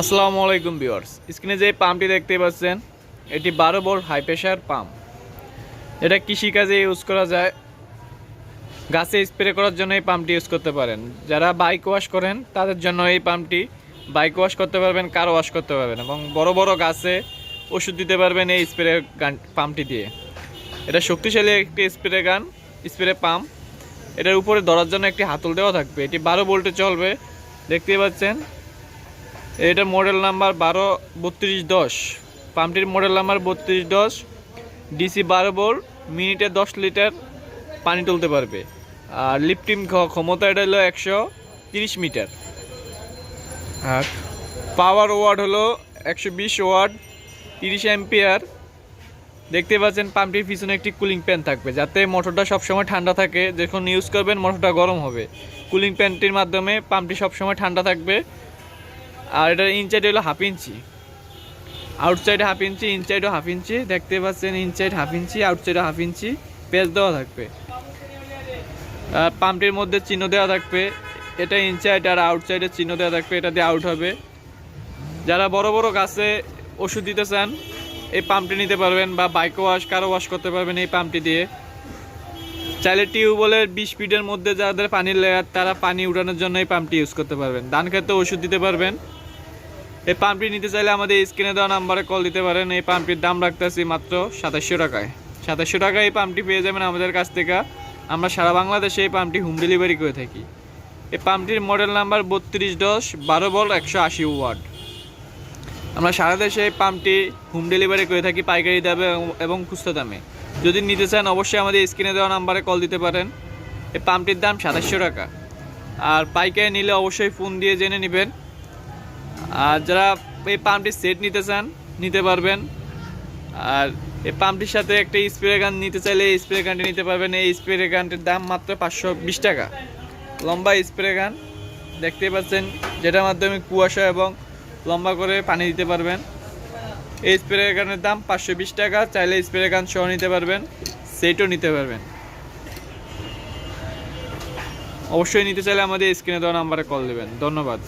আসসালামু আলাইকুম ভিউয়ার্স। স্ক্রিনে যে পাম্পটি দেখতে পাচ্ছেন, এটি বারো বোল্ট হাই প্রেশার পাম্প এটা কৃষিকাজে ইউজ করা যায়। গাছে স্প্রে করার জন্য এই পাম্পটি ইউজ করতে পারেন। যারা বাইক ওয়াশ করেন, তাদের জন্য এই পাম্পটি বাইক ওয়াশ করতে পারবেন কার ওয়াশ করতে পারবেন এবং বড় বড় গাছে ওষুধ দিতে পারবেন এই স্প্রে গান পাম্পটি দিয়ে। এটা শক্তিশালী একটি স্প্রে গান স্প্রে পাম্প এটার উপরে ধরার জন্য একটি হাতল দেওয়া থাকবে। এটি বারো ভোল্টে চলবে। দেখতে পাচ্ছেন এটার মডেল নাম্বার বারো, বত্রিশ, দশ। পাম্পটির মডেল নাম্বার বত্রিশ, দশ। ডিসি বারো বোর মিনিটে দশ লিটার পানি তুলতে পারবে। আর লিফটিং ক্ষমতা এটা হলো একশো তিরিশ মিটার। আর পাওয়ার ওয়ার্ড হলো একশো বিশ ওয়ার্ড তিরিশ অ্যাম্পিয়ার দেখতে পাচ্ছেন পাম্পটির পিছনে একটি কুলিং প্যান থাকবে, যাতে মোটরটা সবসময় ঠান্ডা থাকে। যখন ইউজ করবেন মোটরটা গরম হবে। কুলিং প্যানটির মাধ্যমে পাম্পটি সবসময় ঠান্ডা থাকবে। আর এটার ইনসাইড হলো হাফ ইঞ্চি আউটসাইডে হাফ ইঞ্চি ইনসাইডও হাফ ইঞ্চি দেখতে পাচ্ছেন ইনসাইড হাফ ইঞ্চি আউটসাইডে হাফ ইঞ্চি পেজ দেওয়া থাকবে। পাম্পটির মধ্যে চিহ্ন দেওয়া থাকবে। এটা ইনসাইড আর আউটসাইডে চিহ্ন দেওয়া থাকবে, এটা দিয়ে আউট হবে। যারা বড় বড় গাছে ওষুধ দিতে চান, এই পাম্পটি নিতে পারবেন বা বাইক ওয়াশ কারও ওয়াশ করতে পারবেন এই পাম্পটি দিয়ে। চাইলে টিউবওয়েলের বিশ ফিটের মধ্যে যাদের পানির লেয়ার তারা পানি উঠানোর জন্য এই পাম্পটি ইউজ করতে পারবেন। ধান খেতে ওষুধ দিতে পারবেন। এই পাম্পটি নিতে চাইলে আমাদের স্ক্রিনে দেওয়া নাম্বারে কল দিতে পারেন। এই পাম্পটির দাম রাখতেছি মাত্র সাতাশশো টাকায়। সাতাশশো টাকায় এই পাম্পটি পেয়ে যাবেন আমাদের কাছ থেকে। আমরা সারা বাংলাদেশে এই পাম্পটি হোম ডেলিভারি করে থাকি। এই পাম্পটির মডেল নাম্বার বত্রিশ দশ বারো বল একশো আশি ওয়াট। আমরা সারা দেশে এই পাম্পটি হোম ডেলিভারি করে থাকি পাইকারি দামে এবং খুচরা দামে। যদি নিতে চান অবশ্যই আমাদের স্ক্রিনে দেওয়া নাম্বারে কল দিতে পারেন। এই পাম্পটির দাম সাতাশশো টাকা। আর পাইকারি নিলে অবশ্যই ফোন দিয়ে জেনে নেবেন। আর যারা এই পাম্পটির সেট নিতে চান, নিতে পারবেন। আর এই পাম্পটির সাথে একটা স্প্রে গান নিতে চাইলে এই স্প্রে গানটি নিতে পারবেন। এই স্প্রে গানটির দাম মাত্র পাঁচশো বিশ টাকা। লম্বা স্প্রে গান দেখতে পাচ্ছেন, যেটার মাধ্যমে কুয়াশা এবং লম্বা করে পানি দিতে পারবেন। এই স্প্রে গানের দাম পাঁচশো বিশ টাকা, চাইলে স্প্রে গান সহ নিতে পারবেন, সেটও নিতে পারবেন। অবশ্যই নিতে চাইলে আমাদের স্ক্রিনে দেওয়া নাম্বারে কল দেবেন। ধন্যবাদ।